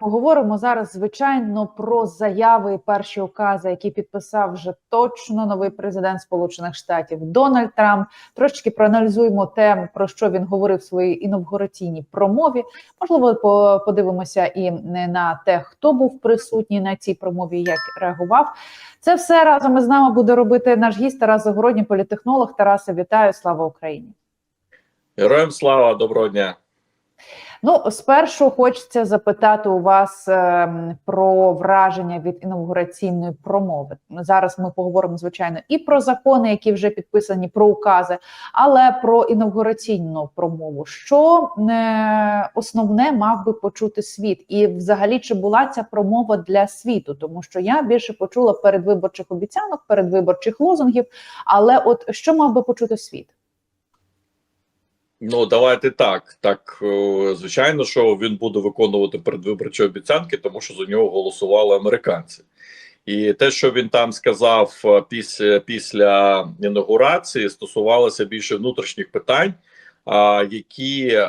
Поговоримо зараз, звичайно, про заяви і перші укази, які підписав вже точно новий президент Сполучених Штатів Дональд Трамп. Трошечки проаналізуємо те, про що він говорив в своїй інавгураційній промові. Можливо, подивимося і на те, хто був присутній на цій промові, як реагував. Це все разом із нами буде робити наш гість Тарас Загородній, політехнолог. Тарасе, вітаю! Слава Україні! Героям слава, доброго дня. Ну, спершу хочеться запитати у вас ем, про враження від інаугураційної промови. Зараз ми поговоримо звичайно і про закони, які вже підписані, про укази, але про інаугураційну промову. Що е, основне мав би почути світ, і взагалі чи була ця промова для світу? Тому що я більше почула передвиборчих обіцянок, передвиборчих лозунгів. Але от що мав би почути світ? Ну давайте так. Так, е, звичайно, що він буде виконувати передвиборчі обіцянки, тому що за нього голосували американці. І те, що він там сказав е, після після інаугурації, стосувалося більше внутрішніх питань, які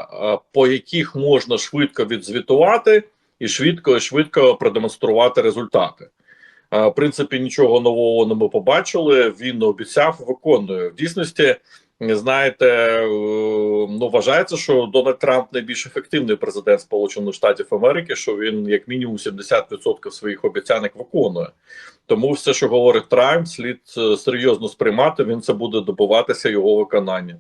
по яких можна швидко відзвітувати і швидко швидко продемонструвати результати. В принципі, нічого нового не ми побачили. Він обіцяв, виконує в дійсності. Знаєте, е, ну вважається, що Дональд Трамп найбільш ефективний президент Сполучених Штатів Америки, що він як мінімум 70% своїх обіцянок виконує. Тому все, що говорить Трамп, слід е, серйозно сприймати. Він це буде добиватися його виконання.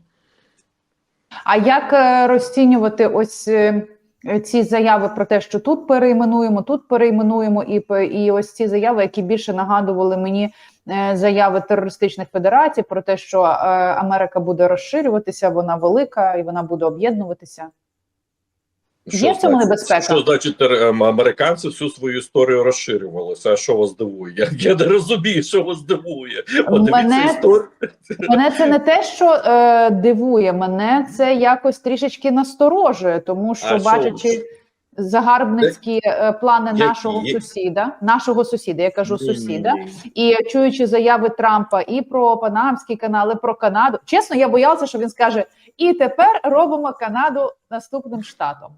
А як е, розцінювати ось ці заяви про те, що тут перейменуємо, тут перейменуємо, і і ось ці заяви, які більше нагадували мені заяви терористичних федерацій про те, що е, Америка буде розширюватися, вона велика і вона буде об'єднуватися. Є в цьому небезпека? Що значить ем, американці всю свою історію розширювалися? А що вас дивує? Я, я не розумію, що вас дивує. Мене- Мене це не те, що е, дивує, мене це якось трішечки насторожує, тому що А бачачи ж? Загарбницькі е, плани Які? нашого сусіда, нашого сусіда, я кажу сусіда, і чуючи заяви Трампа і про Панамські канали, про Канаду. Чесно, я боялася, що він скаже: і тепер робимо Канаду наступним штатом.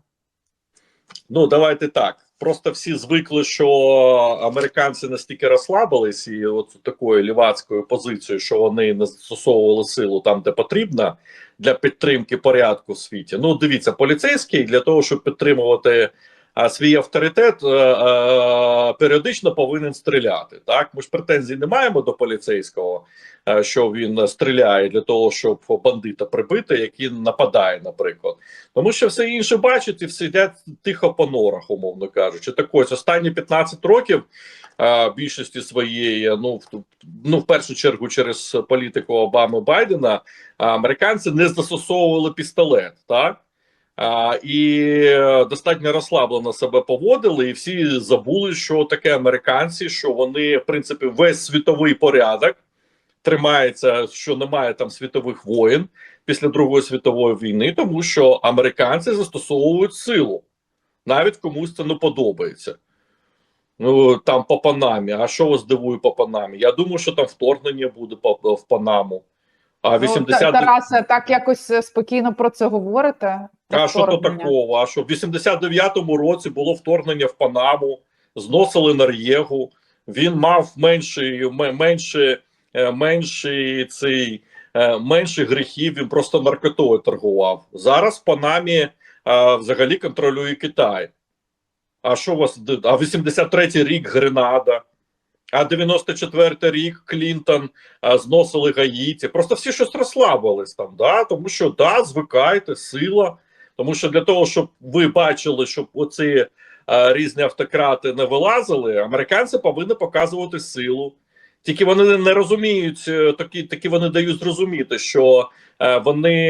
Ну, давайте так. Просто всі звикли, що американці настільки розслабились, і от такою лівацькою позицією, що вони не застосовували силу там, де потрібно, для підтримки порядку в світі. Ну, дивіться, поліцейський для того, щоб підтримувати а, свій авторитет, е, е, періодично повинен стріляти. Так, ми ж претензій не маємо до поліцейського, що він стріляє для того, щоб бандита прибити, який нападає, наприклад. Тому що все інше бачать і сидять тихо по норах, умовно кажучи. Так ось останні 15 років більшості своєї, ну ну в першу чергу через політику Обами Байдена, американці не застосовували пістолет, так. А, і е, достатньо розслаблено себе поводили, і всі забули, що таке американці, що вони, в принципі, весь світовий порядок тримається, що немає там світових воєн після Другої світової війни, тому що американці застосовують силу, навіть комусь це не подобається. Ну там по Панамі. А що вас дивує по Панамі? Я думаю, що там вторгнення буде по в Панаму. А 80 Ну, Тарасе, так якось е, спокійно про це говорите. про а що то такого? А що в 89-му році було вторгнення в Панаму, зносили Нор'єгу. Він мав менше, е, менший цей е, менше гріхів. Він просто наркотою торгував. Зараз Панамі е, взагалі контролює Китай. А що у вас? А 83-й рік Гренада. А 94-й рік Клінтон а, зносили Гаїті. Просто всі щось розслабились там, да? тому що да, звикайте, сила. Тому що для того, щоб ви бачили, щоб оці е, різні автократи не вилазили, американці повинні показувати силу. Тільки вони не- розуміють, е, такі, такі вони дають зрозуміти, що е, вони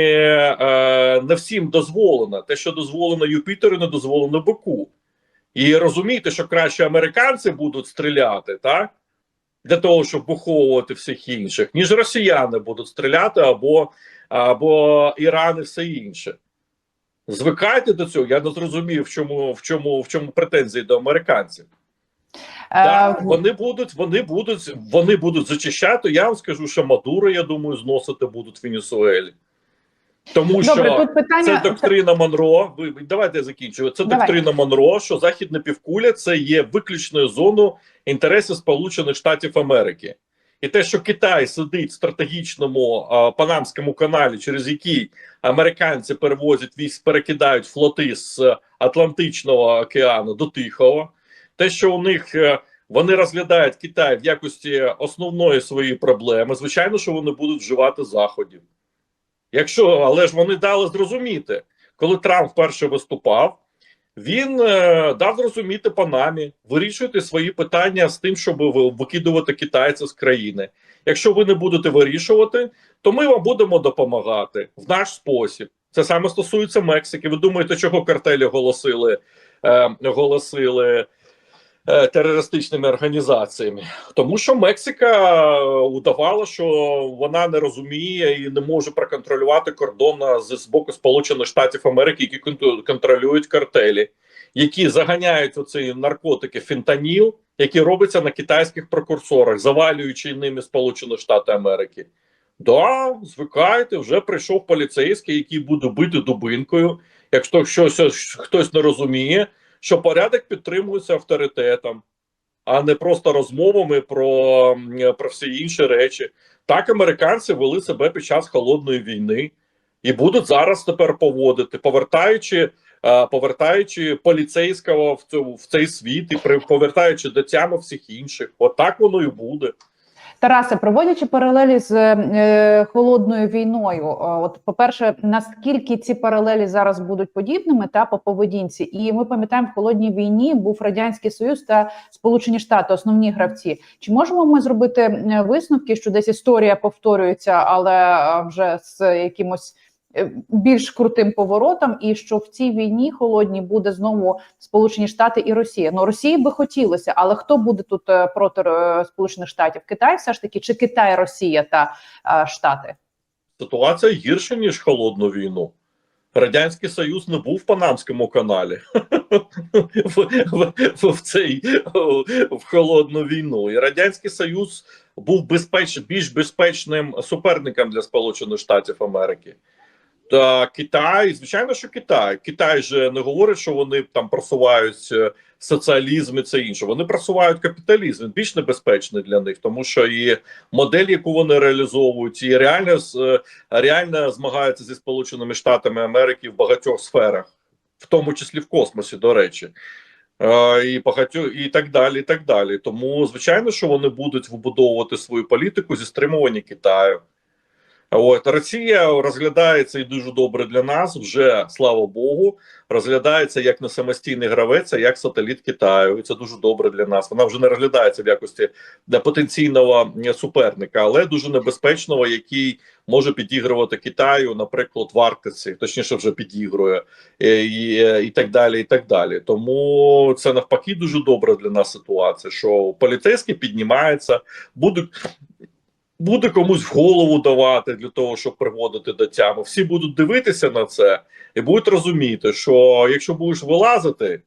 е, не всім дозволено. Те, що дозволено Юпітеру, не дозволено Бику. І розуміти, що краще американці будуть стріляти, так? Для того, щоб виховувати всіх інших, ніж росіяни будуть стріляти або, або Іран і все інше. Звикайте до цього. Я не зрозумів, в чому в чому в чому претензії до американців. Е, Так, вони будуть, вони будуть, вони будуть зачищати. Я вам скажу, що Мадуро, я думаю, зносити будуть в Венесуелі. Тому Добре, що тут питання це доктрина Монро. Ви давайте я закінчую. Це Давай. доктрина Монро, що західна півкуля це є виключною зоною інтересів Сполучених Штатів Америки. І те, що Китай сидить в стратегічному а, Панамському каналі, через який американці перевозять військ, перекидають флоти з Атлантичного океану до Тихого, те, що у них е, вони розглядають Китай в якості основної своєї проблеми, звичайно, що вони будуть вживати заходів. Якщо, але ж вони дали зрозуміти, коли Трамп вперше виступав, він е, дав зрозуміти Панамі, вирішуйте свої питання з тим, щоб ви- викидувати китайців з країни. Якщо ви не будете вирішувати, то ми вам будемо допомагати в наш спосіб. Це саме стосується Мексики. Ви думаєте, чого картелі оголосили, е, оголосили е, терористичними організаціями? Тому що Мексика е, удавала, що вона не розуміє і не може проконтролювати кордон е, з, боку Сполучених Штатів Америки, які кон- контролюють картелі, які заганяють оці наркотики фентаніл, які робляться на китайських прекурсорах, завалюючи ними Сполучені Штати Америки. Да, звикайте, вже прийшов поліцейський, який буде бити дубинкою, якщо щось хтось не розуміє, що порядок підтримується авторитетом, а не просто розмовами про, про всі інші речі. Так американці вели себе під час холодної війни і будуть зараз тепер поводити, повертаючи, е, повертаючи поліцейського в цю в цей світ і повертаючи до всіх інших. Отак воно і буде. Тарасе, проводячи паралелі з е, холодною війною, е, от по-перше, наскільки ці паралелі зараз будуть подібними та по поведінці, і ми пам'ятаємо, в холодній війні був радянський союз та Сполучені Штати, основні гравці. Чи можемо ми зробити е, висновки, що десь історія повторюється, але вже з якимось більш крутим поворотом, і що в цій війні холодній буде знову Сполучені Штати і Росія. Ну Росії би хотілося, але хто буде тут е, проти е, Сполучених Штатів? Китай, все ж таки, чи Китай, Росія та е, Штати? Ситуація гірша, ніж холодну війну. Радянський Союз не був в Панамському каналі в, в, в цей в холодну війну. І Радянський Союз був безпеч, більш безпечним суперником для Сполучених Штатів Америки. Та Китай, звичайно, що Китай. Китай же не говорить, що вони там просувають е, соціалізм і це інше. Вони просувають капіталізм. Він більш небезпечний для них, тому що і модель, яку вони реалізовують, і реально е, реально змагаються зі Сполученими Штатами Америки в багатьох сферах, в тому числі в космосі, до речі. Е, І багатьо і так далі, і так далі. Тому звичайно, що вони будуть вибудовувати свою політику зі стримування Китаю. От Росія розглядається і дуже добре для нас. Вже слава Богу, розглядається як не самостійний гравець, а як сателіт Китаю. І це дуже добре для нас. Вона вже не розглядається в якості для потенційного е, суперника, але дуже небезпечного, який може підігрувати Китаю, наприклад, в Арктиці, точніше, вже підігрує е, і, е, і так далі. І так далі. Тому це навпаки дуже добра для нас ситуація, що поліцейські піднімаються, будуть буде комусь в голову давати для того, щоб приводити до тями. Всі будуть дивитися на це і будуть розуміти, що якщо будеш вилазити,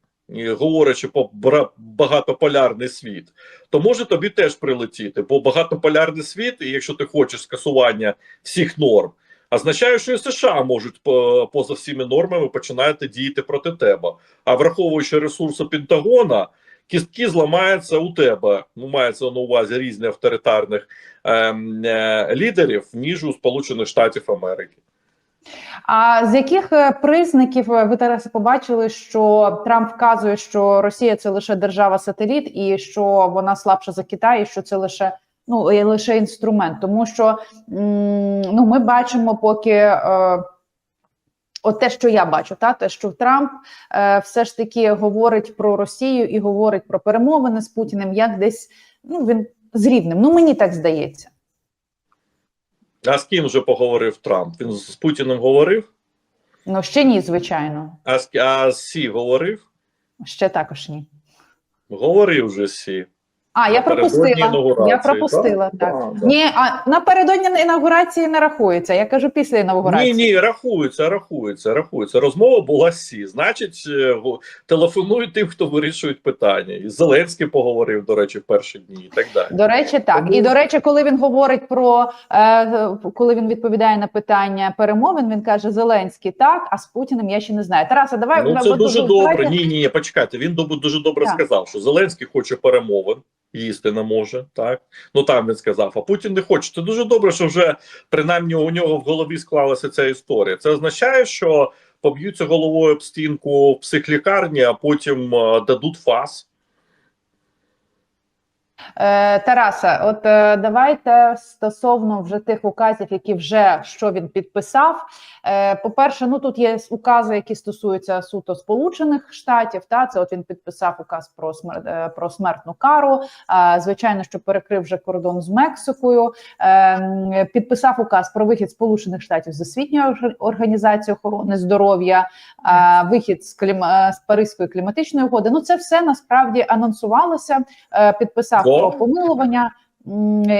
говорячи по багатополярний світ, то може тобі теж прилетіти, бо багатополярний світ, і якщо ти хочеш скасування всіх норм, означає, що і США можуть по- поза всіми нормами починати діяти проти тебе. А враховуючи ресурси Пентагона, кістки зламаються у тебе. Ну, мається на увазі різні авторитарних ем, е, лідерів, ніж у Сполучених Штатів Америки. А з яких е, признаків е, ви Тарасе, побачили, що Трамп вказує, що Росія це лише держава-сателіт, і що вона слабша за Китай, і що це лише ну лише інструмент, тому що ну ми бачимо, поки. Е, От те, що я бачу, та те, що Трамп е, все ж таки говорить про Росію і говорить про перемовини з Путіним, як десь ну він з рівним. Ну мені так здається. А з ким вже поговорив Трамп? Він з Путіним говорив, Ну ще ні, звичайно, а з, а з Сі говорив? ще також ні. Говорив вже Сі. А, я пропустила. Я пропустила. так? Так, Так. Ні, а напередодні інаугурації не рахується. Я кажу після інаугурації. Ні, ні, рахується, рахується, рахується. Розмова була всі. Значить, е, телефонують тим, хто вирішують питання. І Зеленський поговорив, до речі, в перші дні і так далі. До речі, так. Тому- І до речі, коли він говорить про е, коли він відповідає на питання перемовин, він каже Зеленський так, а з Путіним я ще не знаю. Тараса, давай Ну, це дуже добре. давайте- Ні, ні, ні, почекайте. Він дуже добре Так. сказав, що Зеленський хоче перемовин, їсти не може. Так ну там він сказав, а Путін не хоче. Це дуже добре, що вже принаймні у нього в голові склалася ця історія. Це означає, що поб'ються головою об стінку в психлікарні, а потім е, дадуть фас. Е, Тараса, от е, давайте стосовно вже тих указів, які вже що він підписав. Е, по-перше, ну тут є укази, які стосуються суто Сполучених Штатів. Та це от він підписав указ про смер... про смертну кару. Звичайно, що перекрив вже кордон з Мексикою. Підписав указ про вихід Сполучених Штатів з освітньої організації охорони здоров'я, вихід з кліма... з Паризької кліматичної угоди. Ну це все насправді анонсувалося. Підписав. Про помилування.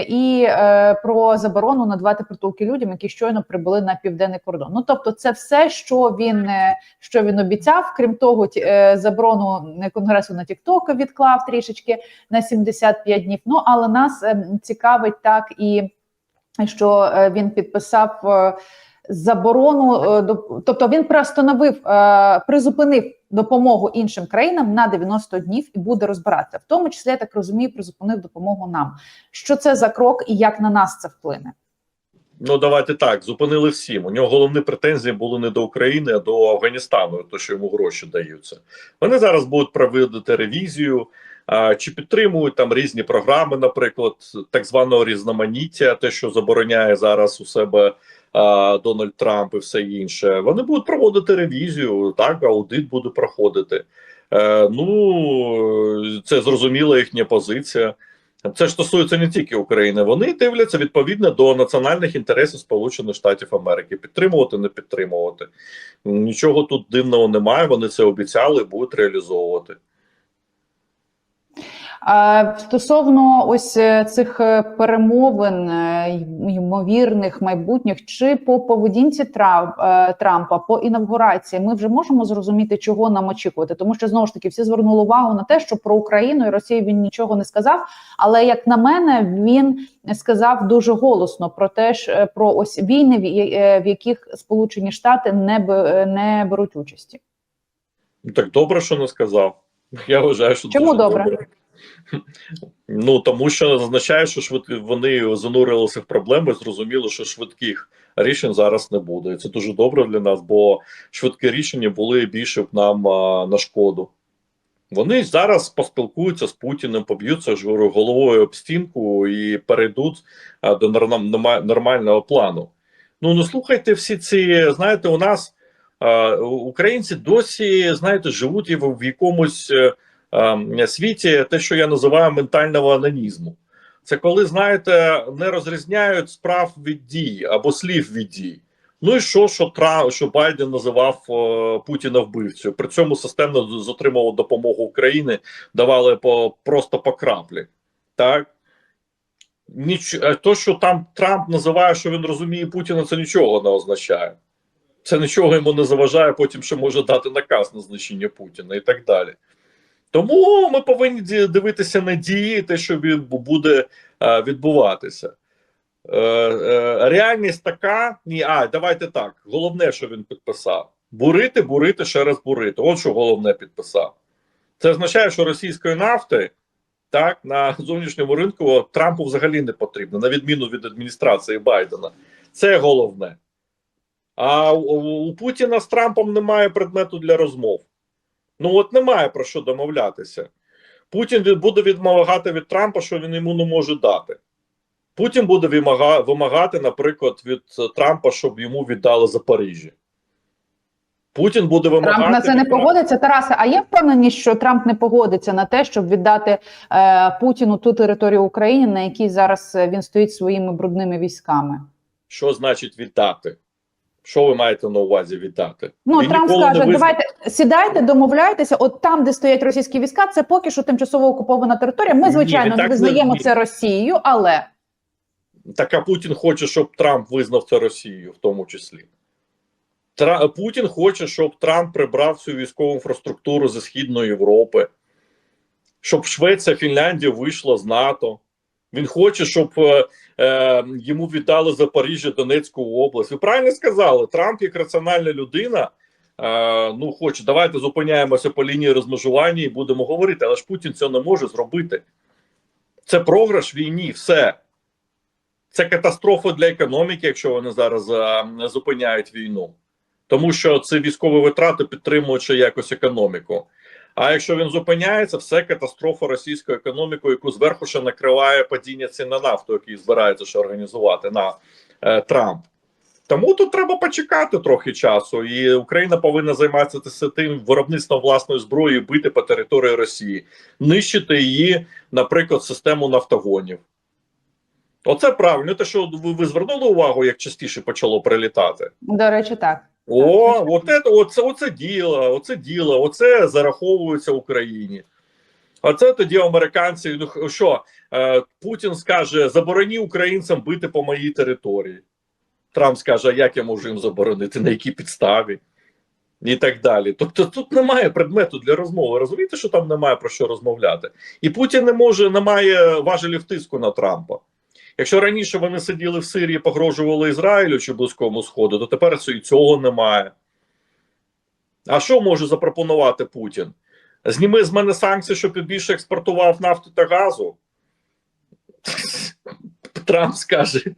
І е, про заборону надавати притулки людям, які щойно прибули на південний кордон. Ну тобто, це все, що він е, що він обіцяв. Крім того, ті- е, заборону е, конгресу на TikTok відклав трішечки на 75 днів. Ну але нас е, цікавить так і що е, він підписав е, заборону, е, тобто він приостановив, е, призупинив допомогу іншим країнам на 90 днів і буде розбиратися. В тому числі я так розумію, призупинив допомогу нам. Що це за крок і як на нас це вплине? Ну давайте так. Зупинили всім. У нього головні претензії були не до України, а до Афганістану, то що йому гроші даються. Вони зараз будуть проводити ревізію. Чи підтримують там різні програми, наприклад, так званого різноманіття, те, що забороняє зараз у себе Дональд Трамп і все інше. Вони будуть проводити ревізію, так аудит буде проходити. Е, ну це зрозуміла їхня позиція. Це ж стосується не тільки України. Вони дивляться відповідно до національних інтересів Сполучених Штатів Америки. Підтримувати, не підтримувати. Нічого тут дивного немає. Вони це обіцяли і будуть реалізовувати. Стосовно ось е, цих е, перемовин е, ймовірних майбутніх, чи по поведінці Трампа по інавгурації, ми вже можемо зрозуміти, чого нам очікувати, тому що знову ж таки всі звернули увагу на те, що про Україну і Росію він нічого не сказав. Але як на мене, він сказав дуже голосно про те, ж про ось війни, в яких Сполучені Штати не не беруть участі. Ну, Так добре, що не сказав. Я вважаю, що Чому дуже добре? Ну тому що означає, що швид... вони занурилися в проблеми, зрозуміло, що швидких рішень зараз не буде. І це дуже добре для нас, бо швидкі рішення були більше б нам а, на шкоду. Вони зараз поспілкуються з Путіним, поб'ються ж головою об стінку і перейдуть а, до нормального плану. Ну ну слухайте, всі ці знаєте, у нас а, українці досі знаєте живуть в, в якомусь. Е, світі те, що я називаю ментального анонізму. Це коли, знаєте, не розрізняють справ від дій або слів від дій. Ну і що, що що Байден називав е, Путіна вбивцею. При цьому системно затримував допомогу України, давали по просто по краплі. Так Ніч, е, то, що там Трамп називає, що він розуміє Путіна, це нічого не означає. Це нічого йому не заважає, потім ще може дати наказ на знищення Путіна і так далі. Тому ми повинні дивитися на дії, те, що буде е, відбуватися. Е, е, реальність така, ні, а давайте так. Головне, що він підписав: бурити, бурити, ще раз бурити. От що головне підписав. Це означає, що російської нафти так на зовнішньому ринку Трампу взагалі не потрібно, на відміну від адміністрації Байдена. Це головне. А у Путіна з Трампом немає предмету для розмов. Ну от немає про що домовлятися. Путін буде відмагати від Трампа, що він йому не може дати. Путін буде вимага, вимагати, наприклад, від Трампа, щоб йому віддали Запоріжжя. Путін буде вимагати. Трамп на це не погодиться. Тарасе, а є впевненість, що Трамп не погодиться на те, щоб віддати е, Путіну ту територію України, на якій зараз е, він стоїть своїми брудними військами? Що значить віддати? Що ви маєте на увазі віддати? Ну Він Трамп скаже, визнав- давайте сідайте, домовляйтеся. От там, де стоять російські війська, це поки що тимчасово окупована територія. Ми звичайно він не не- визнаємо ні. це Росією, але Так а Путін хоче, щоб Трамп визнав це Росією, в тому числі. Тра... Путін хоче, щоб Трамп прибрав всю військову інфраструктуру зі Східної Європи, щоб Швеція, Фінляндія вийшла з НАТО. Він хоче, щоб е, е, йому віддали Запоріжжя, Донецьку область. Ви правильно сказали, Трамп як раціональна людина. Е, ну, хоче, давайте зупиняємося по лінії розмежування і будемо говорити, але ж Путін це не може зробити. Це програш війні, все. Це катастрофа для економіки, якщо вони зараз е, зупиняють війну, тому що ці військові витрати підтримують ще якось економіку. А якщо він зупиняється, все катастрофа російської економіки, яку зверху ще накриває падіння цін на нафту, який збирається ще організувати на е, Трамп. Тому тут треба почекати трохи часу, і Україна повинна займатися тим виробництвом власної зброї, бити по території Росії, нищити її, наприклад, систему нафтогонів. Оце правильно. Те, що ви, ви звернули увагу, як частіше почало прилітати. до речі, так. О, от це, оце, оце діло, оце діло, оце зараховується Україні. А це тоді американці. Ну що, е, Путін скаже: забороні українцям бити по моїй території. Трамп скаже, а як я можу їм заборонити, на якій підставі? І так далі. Тобто тут немає предмету для розмови. Розумієте, що там немає про що розмовляти. І Путін не може, не має важелів тиску на Трампа. Якщо раніше вони сиділи в Сирії, погрожували Ізраїлю чи Близькому Сходу, то тепер і цього немає. А що може запропонувати Путін? Зніми з мене санкції, щоб більше експортував нафту та газу. Трамп скаже: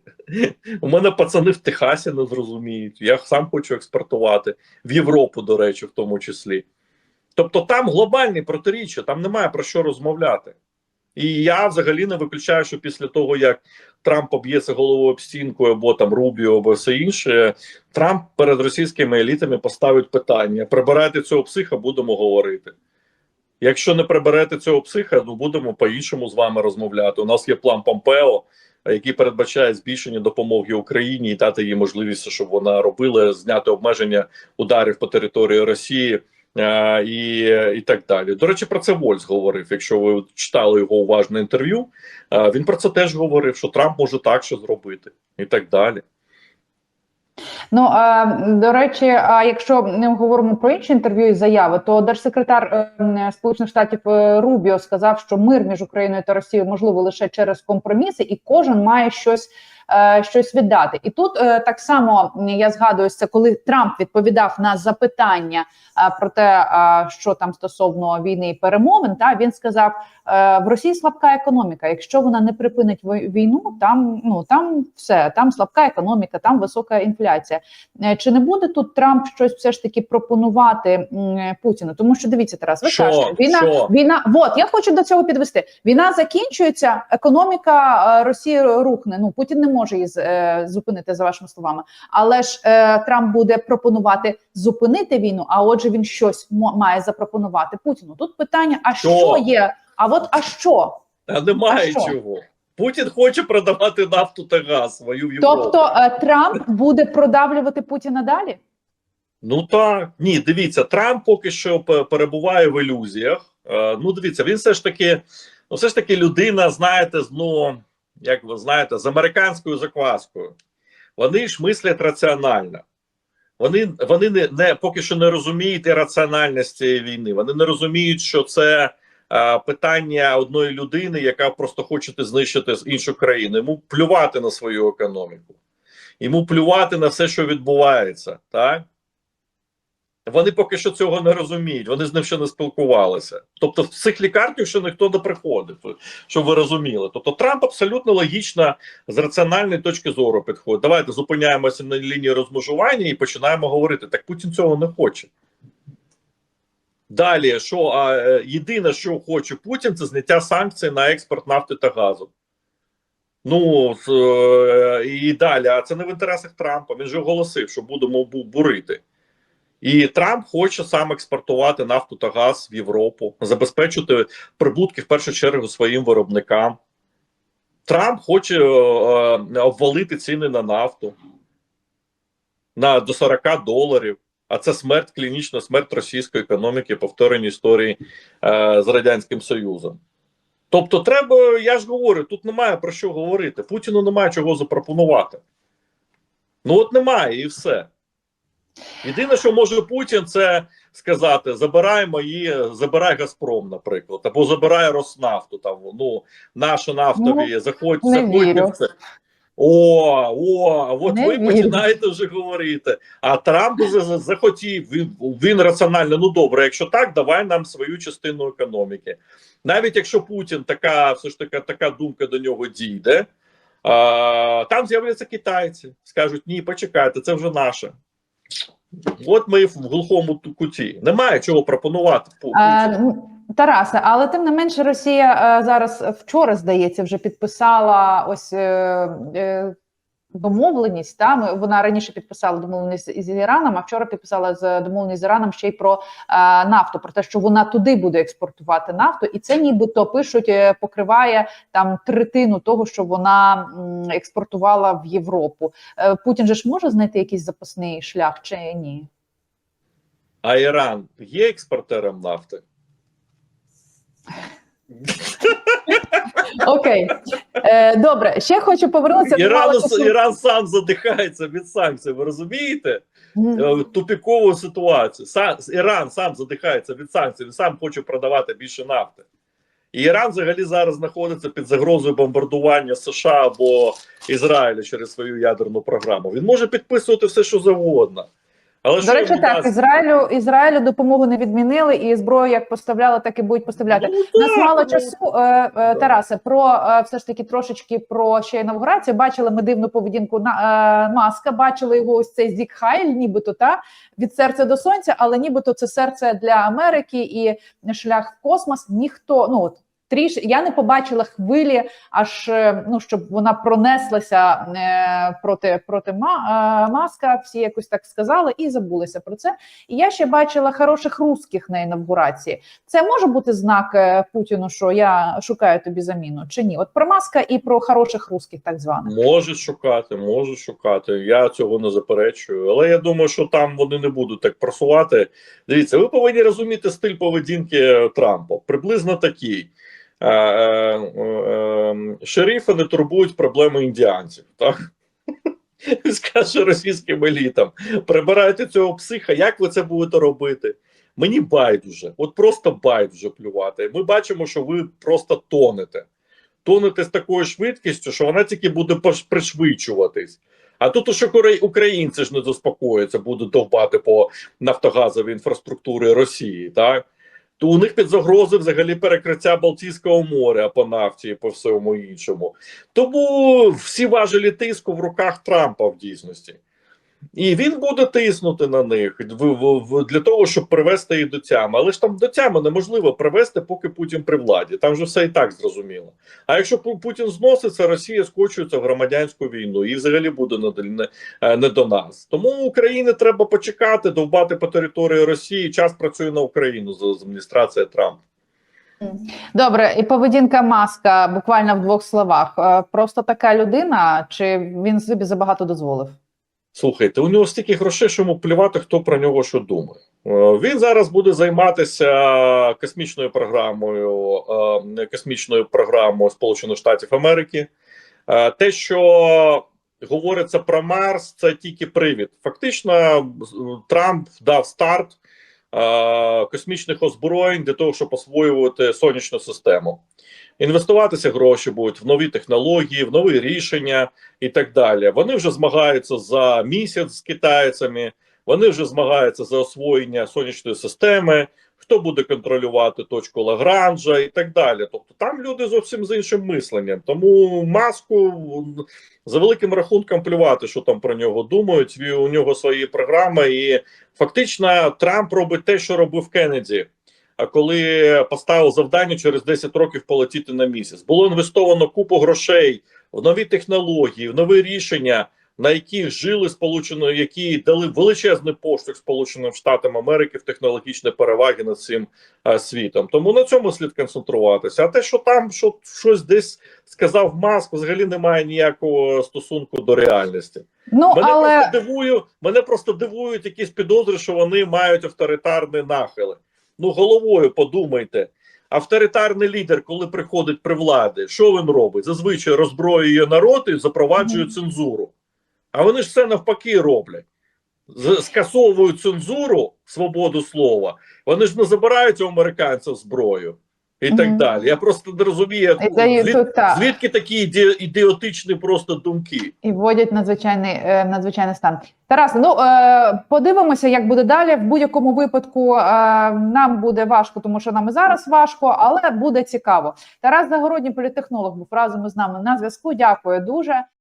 у мене пацани в Техасі не зрозуміють. Я сам хочу експортувати в Європу, до речі, в тому числі. Тобто там глобальні протиріччя, там немає про що розмовляти. І я взагалі не виключаю, що після того, як Трамп поб'ється головою об стінку, або там Рубіо, або все інше, Трамп перед російськими елітами поставить питання: прибирайте цього психа, будемо говорити. Якщо не приберете цього психа, ну будемо по-іншому з вами розмовляти. У нас є план Помпео, який передбачає збільшення допомоги Україні і дати їй можливість, щоб вона робила зняти обмеження ударів по території Росії. Е, І, і так далі. До речі, про це Вольс говорив. Якщо ви читали його уважне інтерв'ю, е, він про це теж говорив, що Трамп може так що зробити, і так далі. Ну до речі, а якщо ми говоримо про інші інтерв'ю і заяви, то держсекретар е, Сполучених Штатів е, Рубіо сказав, що мир між Україною та Росією можливо лише через компроміси, і кожен має щось. е, Щось віддати, і тут так само я згадую це, коли Трамп відповідав на запитання про те, що там стосовно війни і перемовин. Та він сказав: в Росії слабка економіка. Якщо вона не припинить війну, там ну там все, там слабка економіка, там висока інфляція. Е, Чи не буде тут Трамп щось все ж таки пропонувати Путіну? Тому що дивіться, Тарас, ви Що? кажете, війна, Що? війна. От я хочу до цього підвести. Війна закінчується, економіка е, Росії рухне. Ну Путін не може її е, зупинити за вашими словами. Але ж е, Трамп буде пропонувати зупинити війну. А отже, він щось має запропонувати Путіну. Тут питання: а Що? що є? А от а що? А немає А що? чого. Путін хоче продавати нафту та газ свою в Європу. Тобто е, Трамп буде продавлювати Путіна далі? Ну так ні, дивіться, Трамп поки що перебуває в ілюзіях. Е, ну, дивіться, він все ж таки, ну все ж таки, людина, знаєте, з ну як ви знаєте, з американською закваскою. Вони ж мислять раціонально. Вони вони не, не поки що не розуміють раціональність цієї війни. Вони не розуміють, що це питання одної людини, яка просто хоче знищити з іншу країну. Йому плювати на свою економіку, йому плювати на все, що відбувається, так. Вони поки що цього не розуміють, вони з ним ще не спілкувалися. Тобто, в цих лікарнях ще ніхто не приходив, щоб ви розуміли. Тобто, Трамп абсолютно логічно з раціональної точки зору підходить. Давайте зупиняємося на лінії розмежування і починаємо говорити. Так Путін цього не хоче. Далі, що а, е, єдине, що хоче Путін, це зняття санкцій на експорт нафти та газу. Ну е, і далі, а це не в інтересах Трампа. Він же оголосив, що будемо бурити. І Трамп хоче сам експортувати нафту та газ в Європу, забезпечити прибутки в першу чергу своїм виробникам. Трамп хоче е, е, обвалити ціни на нафту. на до 40 доларів. А це смерть, клінічна смерть російської економіки, повторення історії е, з радянським Союзом. Тобто, треба, я ж говорю, тут немає про що говорити. Путіну немає чого запропонувати. Ну от немає, і все. Єдине, що може Путін, це сказати: забирай мої, забирай Газпром, наприклад, або забирай Роснафту. Там ну наші нафтові, Ну, заходь, заходьте в це. О, о, от Не ви вірю. починаєте вже говорити. А Трамп за- за- захотів, він, він раціонально. Ну добре, якщо так, давай нам свою частину економіки. Навіть якщо Путін така, все ж таки, така думка до нього дійде, а, там з'являться китайці, скажуть: ні, почекайте, це вже наше. От ми в глухому куті. Немає чого пропонувати Путіну. М, Тарасе, але тим не менше, Росія е, зараз вчора, здається, вже підписала ось е, е, домовленість. Та вона раніше підписала домовленість із Іраном, а вчора підписала з домовленість з Іраном ще й про нафту, про те, що вона туди буде експортувати нафту, і це нібито пишуть, покриває там третину того, що вона експортувала в Європу. Путін же ж може знайти якийсь запасний шлях чи ні? А Іран є експортером нафти? Окей, е, добре. Ще хочу повернутися до Іран. Іран сам задихається від санкцій. Ви розумієте? Е, Тупікову ситуацію. Сам, Іран сам задихається від санкцій, він сам хоче продавати більше нафти. І Іран взагалі зараз знаходиться під загрозою бомбардування США або Ізраїля через свою ядерну програму. Він може підписувати все, що завгодно. Але До речі, так дасть? Ізраїлю Ізраїлю допомогу не відмінили, і зброю як поставляли, так і будуть поставляти. Ну, нас так, мало ну, часу, е, е, Тарасе, про е, все ж таки трошечки про ще інавгурацію. Бачили ми дивну поведінку на е, маска. Бачили його ось цей зік Хайль, нібито та від серця до сонця, але нібито це серце для Америки і шлях в космос. Ніхто ну от. Тріш я не побачила хвилі, аж е, ну щоб вона пронеслася е, проти проти е, маска. Всі якось так сказали і забулися про це. І я ще бачила хороших русських на інавгурації. Це може бути знак Путіну, що я шукаю тобі заміну, чи ні? От про маска і про хороших русських, так званих. Може шукати, може шукати. Я цього не заперечую. Але я думаю, що там вони не будуть так просувати. Дивіться, ви повинні розуміти стиль поведінки Трампа. Приблизно такий. Е, е, е, шерифи не турбують проблеми індіанців. Так? Скаже російським елітам: прибирайте цього психа, як ви це будете робити? Мені байдуже, от просто байдуже плювати. Ми бачимо, що ви просто тонете. Тонете з такою швидкістю, що вона тільки буде пришвидшуватись. А тут укра- українці ж не заспокояться, будуть довбати по нафтогазовій інфраструктурі Росії, так? То у них під загрозою взагалі перекриття Балтійського моря по нафті і по всьому іншому. Тому всі важелі тиску в руках Трампа в дійсності. І він буде тиснути на них для того, щоб привести їх до тями. Але ж там до тями неможливо привести, поки Путін при владі. Там вже все і так зрозуміло. А якщо Путін зноситься, Росія скочується в громадянську війну і взагалі буде не, е, не до нас. Тому Україні треба почекати, довбати по території Росії. Час працює на Україну з адміністрація Трампа. Добре, і поведінка маска буквально в двох словах. Е, Просто така людина, чи він собі забагато дозволив? Слухайте, у нього стільки грошей, що йому плювати, хто про нього що думає. Е, Він зараз буде займатися космічною програмою, е, космічною програмою Сполучених Штатів Америки. Е, Те, що говориться про Марс, це тільки привід. Фактично, Трамп дав старт космічних озброєнь для того, щоб освоювати сонячну систему. Інвестуватися гроші будуть в нові технології, в нові рішення і так далі. Вони вже змагаються за місяць з китайцями, вони вже змагаються за освоєння сонячної системи, хто буде контролювати точку Лагранжа і так далі. Тобто там люди зовсім з іншим мисленням. Тому маску за великим рахунком плювати, що там про нього думають. У нього свої програми, і фактично Трамп робить те, що робив Кеннеді. А коли поставив завдання через 10 років полетіти на місяць, було інвестовано купу грошей в нові технології, в нові рішення. На яких жили сполучено, які дали величезний поштовх Сполученим Штатам Америки в технологічні переваги над цим е, світом. Тому на цьому слід концентруватися. А те, що там що, щось десь сказав Маск, взагалі не має ніякого стосунку до реальності. Ну Мене але просто дивую, мене просто дивують якісь підозри, що вони мають авторитарні нахили. Ну, головою подумайте. Авторитарний лідер, коли приходить при владі, що він робить? Зазвичай роззброює народ і запроваджує цензуру. А вони ж все навпаки роблять. Скасовують цензуру, свободу слова. Вони ж не забирають у американців зброю і так Мгм. далі. Я просто не розумію, звід- звідки такі іде- ідіотичні просто думки. і вводять надзвичайний е, надзвичайний стан. Тарас, ну е, подивимося, як буде далі. В будь-якому випадку е, нам буде важко, тому що нам і зараз важко, але буде цікаво. Тарас Загородній політехнолог був разом із нами на зв'язку. Дякую дуже.